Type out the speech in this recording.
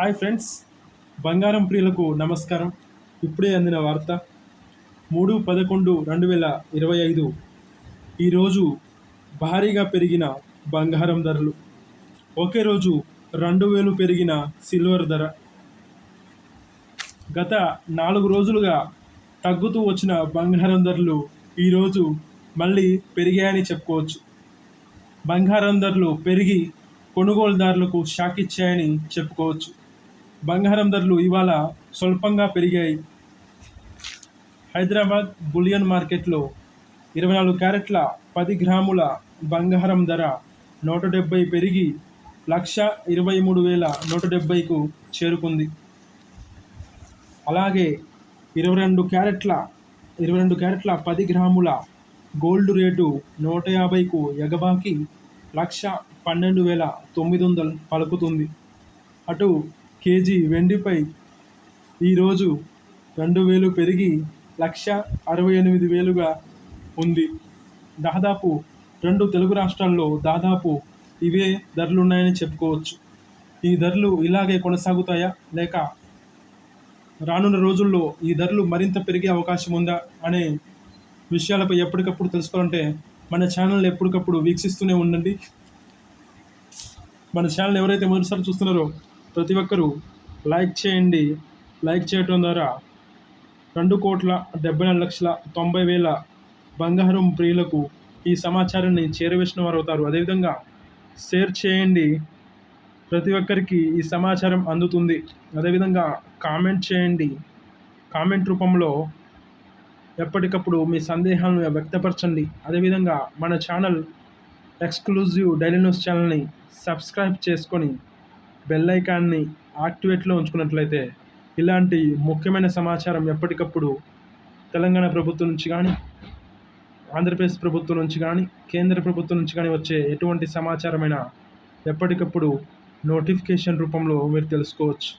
Hi friends బంగారం ప్రియులకు నమస్కారం. ఇప్పుడే అందిన వార్త. మూడు పదకొండు రెండు వేల ఇరవై ఐదు. ఈరోజు భారీగా పెరిగిన బంగారం ధరలు. ఒకే రోజు రెండు వేలు పెరిగిన సిల్వర్ ధర. గత నాలుగు రోజులుగా తగ్గుతూ వచ్చిన బంగారం ధరలు ఈరోజు మళ్ళీ పెరిగాయని చెప్పుకోవచ్చు. బంగారం ధరలు పెరిగి కొనుగోలుదారులకు షాక్ ఇచ్చాయని చెప్పుకోవచ్చు. బంగారం ధరలు ఇవాళ స్వల్పంగా పెరిగాయి. హైదరాబాద్ బులియన్ మార్కెట్లో ఇరవై నాలుగు క్యారెట్ల పది గ్రాముల బంగారం ధర నూట డెబ్బై పెరిగి లక్ష ఇరవై మూడు వేల నూట డెబ్బైకు చేరుకుంది. అలాగే ఇరవై రెండు క్యారెట్ల ఇరవై రెండు క్యారెట్ల పది గ్రాముల గోల్డ్ రేటు నూట యాభైకు ఎగబాకి లక్ష పన్నెండు వేల తొమ్మిది వందలు పలుకుతుంది. అటు కేజీ వెండిపై ఈరోజు రెండు వేలు పెరిగి లక్ష అరవై ఎనిమిది వేలుగా ఉంది. దాదాపు రెండు తెలుగు రాష్ట్రాల్లో దాదాపు ఇవే ధరలు ఉన్నాయని చెప్పుకోవచ్చు. ఈ ధరలు ఇలాగే కొనసాగుతాయా లేక రానున్న రోజుల్లో ఈ ధరలు మరింత పెరిగే అవకాశం ఉందా అనే విషయాలపై ఎప్పటికప్పుడు తెలుసుకోవాలంటే మన ఛానల్ ఎప్పటికప్పుడు వీక్షిస్తూనే ఉండండి. మన ఛానల్ ఎవరైతే మొదటిసారి చూస్తున్నారో ప్రతి ఒక్కరూ లైక్ చేయండి. లైక్ చేయటం ద్వారా రెండు కోట్ల డెబ్బై నాలుగు లక్షల తొంభై వేల బంగారం ప్రియులకు ఈ సమాచారాన్ని చేరవేసిన వారు అవుతారు అదేవిధంగా షేర్ చేయండి. ప్రతి ఒక్కరికి ఈ సమాచారం అందుతుంది. అదేవిధంగా కామెంట్ చేయండి. కామెంట్ రూపంలో ఎప్పటికప్పుడు మీ సందేహాలను వ్యక్తపరచండి. అదేవిధంగా మన ఛానల్ ఎక్స్క్లూజివ్ డైలీ న్యూస్ ఛానల్ని సబ్స్క్రైబ్ చేసుకొని బెల్ ఐకాన్ని యాక్టివేట్లో ఉంచుకున్నట్లయితే ఇలాంటి ముఖ్యమైన సమాచారం ఎప్పటికప్పుడు తెలంగాణ ప్రభుత్వం నుంచి కానీ ఆంధ్రప్రదేశ్ ప్రభుత్వం నుంచి కానీ కేంద్ర ప్రభుత్వం నుంచి కానీ వచ్చే ఎటువంటి సమాచారమైనా ఎప్పటికప్పుడు నోటిఫికేషన్ రూపంలో మీరు తెలుసుకోవచ్చు.